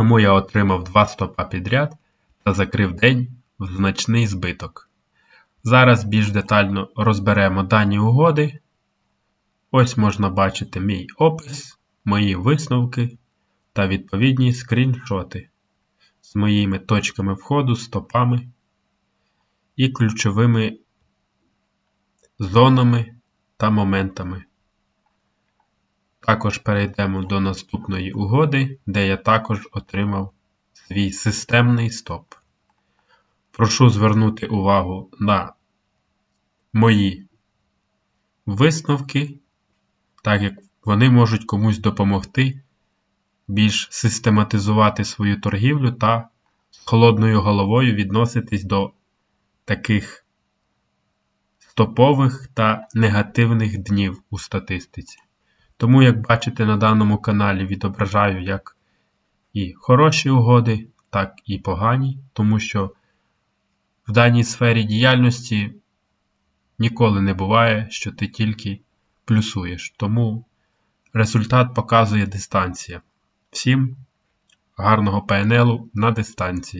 Тому я отримав два стопа підряд та закрив день в значний збиток. Зараз більш детально розберемо дані угоди. Ось можна бачити мій опис, мої висновки та відповідні скріншоти з моїми точками входу, стопами і ключовими зонами та моментами. Також перейдемо до наступної угоди, де я також отримав свій системний стоп. Прошу звернути увагу на мої висновки, так як вони можуть комусь допомогти більш систематизувати свою торгівлю та з холодною головою відноситись до таких стопових та негативних днів у статистиці. Тому, як бачите, на даному каналі відображаю як і хороші угоди, так і погані, тому що в даній сфері діяльності ніколи не буває, що ти тільки плюсуєш. Тому результат показує дистанція. Всім гарного ПНЛу на дистанції.